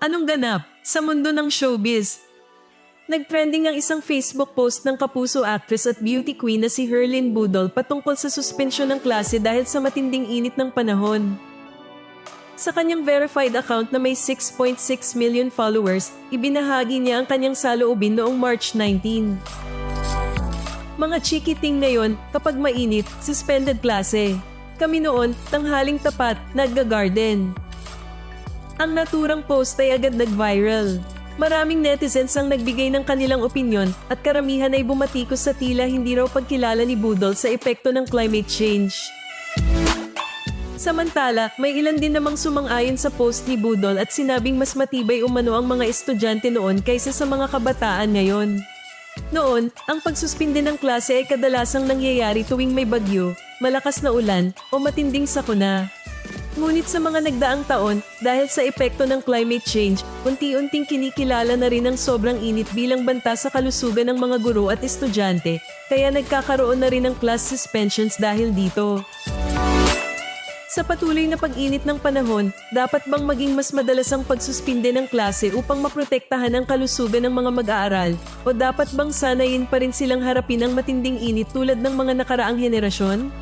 Anong ganap sa mundo ng showbiz? Nagtrending ang isang Facebook post ng kapuso actress at beauty queen na si Herlin Budol patungkol sa suspensyon ng klase dahil sa matinding init ng panahon. Sa kanyang verified account na may 6.6 million followers, ibinahagi niya ang kanyang saloobin noong March 19. Mga chikiting ngayon, kapag mainit, suspended klase. Kami noon, tanghaling tapat, nagga-garden. Ang naturang post ay agad nag-viral. Maraming netizens ang nagbigay ng kanilang opinyon at karamihan ay bumatikos sa tila hindi raw pagkilala ni Budol sa epekto ng climate change. Samantala, may ilan din namang sumang-ayon sa post ni Budol at sinabing mas matibay umano ang mga estudyante noon kaysa sa mga kabataan ngayon. Noon, ang pagsuspinde ng klase ay kadalasang nangyayari tuwing may bagyo, malakas na ulan, o matinding sakuna. Ngunit sa mga nagdaang taon, dahil sa epekto ng climate change, unti-unting kinikilala na rin ang sobrang init bilang banta sa kalusugan ng mga guro at estudyante, kaya nagkakaroon na rin ng class suspensions dahil dito. Sa patuloy na pag-init ng panahon, dapat bang maging mas madalas ang pagsuspinde ng klase upang maprotektahan ang kalusugan ng mga mag-aaral? O dapat bang sanayin pa rin silang harapin ang matinding init tulad ng mga nakaraang henerasyon?